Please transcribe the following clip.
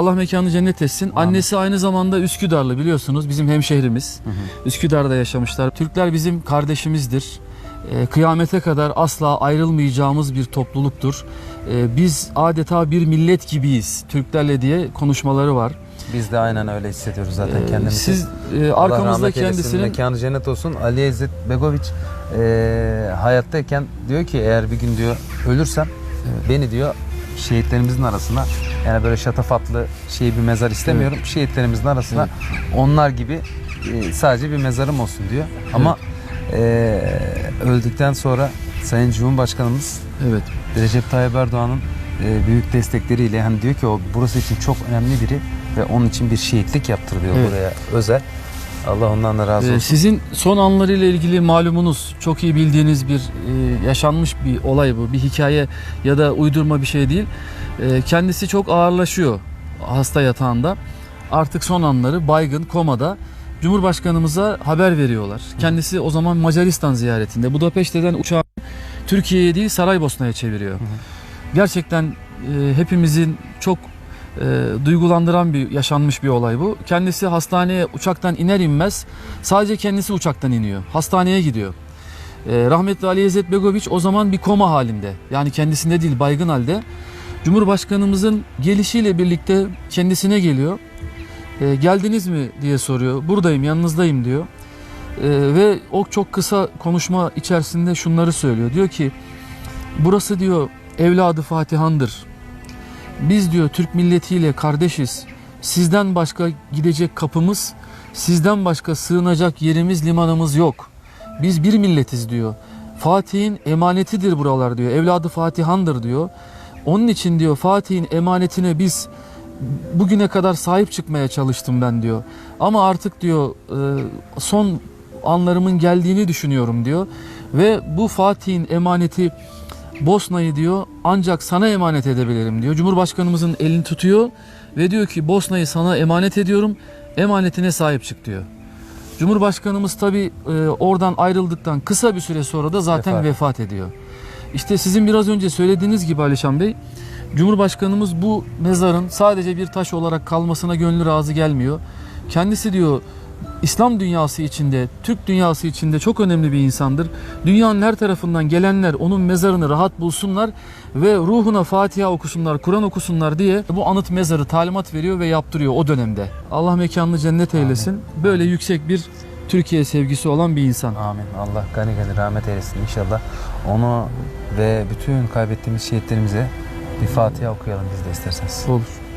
Allah mekanı cennet etsin. Annesi aynı zamanda Üsküdarlı biliyorsunuz. Bizim hemşehrimiz. Üsküdar'da yaşamışlar. Türkler bizim kardeşimizdir. Ee, kıyamete kadar asla ayrılmayacağımız bir topluluktur. Ee, biz adeta bir millet gibiyiz Türklerle diye konuşmaları var. Biz de aynen öyle hissediyoruz zaten Ee, kendimizi. siz e, Allah arkamızda rahmet eylesin, kendisinin mekanı cennet olsun. Ali İzzet Begoviç e, hayattayken diyor ki eğer bir gün diyor ölürsem beni diyor şehitlerimizin arasına yani böyle şatafatlı şey bir mezar istemiyorum. Şehitlerimizin arasına onlar gibi e, sadece bir mezarım olsun diyor. Ama e, öldükten sonra Sayın Cumhurbaşkanımız evet Recep Tayyip Erdoğan'ın e, büyük destekleriyle hani diyor ki o burası için çok önemli biri ve onun için bir şehitlik yaptırılıyor Evet. buraya özel. Allah ondan da razı Ee, olsun. Sizin son anlarıyla ilgili malumunuz çok iyi bildiğiniz bir e, yaşanmış bir olay bu. Bir hikaye ya da uydurma bir şey değil. E, kendisi çok ağırlaşıyor hasta yatağında. Artık son anları baygın komada. Cumhurbaşkanımıza haber veriyorlar. Kendisi o zaman Macaristan ziyaretinde. Budapeşte'den uçağı Türkiye'ye değil Saraybosna'ya çeviriyor. Gerçekten e, hepimizin çok e, duygulandıran bir yaşanmış bir olay bu. Kendisi hastaneye uçaktan iner inmez sadece kendisi uçaktan iniyor. Hastaneye gidiyor. E, rahmetli Ali İzzet Begoviç o zaman bir koma halinde. Yani kendisinde değil baygın halde. Cumhurbaşkanımızın gelişiyle birlikte kendisine geliyor. E, geldiniz mi diye soruyor. Buradayım yanınızdayım diyor. E, ve o çok kısa konuşma içerisinde şunları söylüyor. Diyor ki burası diyor evladı Fatihan'dır. Biz diyor Türk milletiyle kardeşiz. Sizden başka gidecek kapımız, sizden başka sığınacak yerimiz, limanımız yok. Biz bir milletiz diyor. Fatih'in emanetidir buralar diyor. Evladı Fatihan'dır diyor. Onun için diyor Fatih'in emanetine biz bugüne kadar sahip çıkmaya çalıştım ben diyor. Ama artık diyor e, son anlarımın geldiğini düşünüyorum diyor. Ve bu Fatih'in emaneti Bosna'yı diyor ancak sana emanet edebilirim diyor. Cumhurbaşkanımızın elini tutuyor ve diyor ki Bosna'yı sana emanet ediyorum. Emanetine sahip çık diyor. Cumhurbaşkanımız tabi oradan ayrıldıktan kısa bir süre sonra da zaten Vefat. vefat ediyor. İşte sizin biraz önce söylediğiniz gibi Alişan Bey, Cumhurbaşkanımız bu mezarın sadece bir taş olarak kalmasına gönlü razı gelmiyor. Kendisi diyor İslam dünyası içinde, Türk dünyası içinde çok önemli bir insandır. Dünyanın her tarafından gelenler onun mezarını rahat bulsunlar ve ruhuna Fatiha okusunlar, Kur'an okusunlar diye bu anıt mezarı talimat veriyor ve yaptırıyor o dönemde. Allah mekanını cennet eylesin. Böyle yüksek bir Türkiye sevgisi olan bir insan. Amin. Allah gani gani rahmet eylesin inşallah. Onu ve bütün kaybettiğimiz şehitlerimize bir Fatiha okuyalım biz de isterseniz. Olur.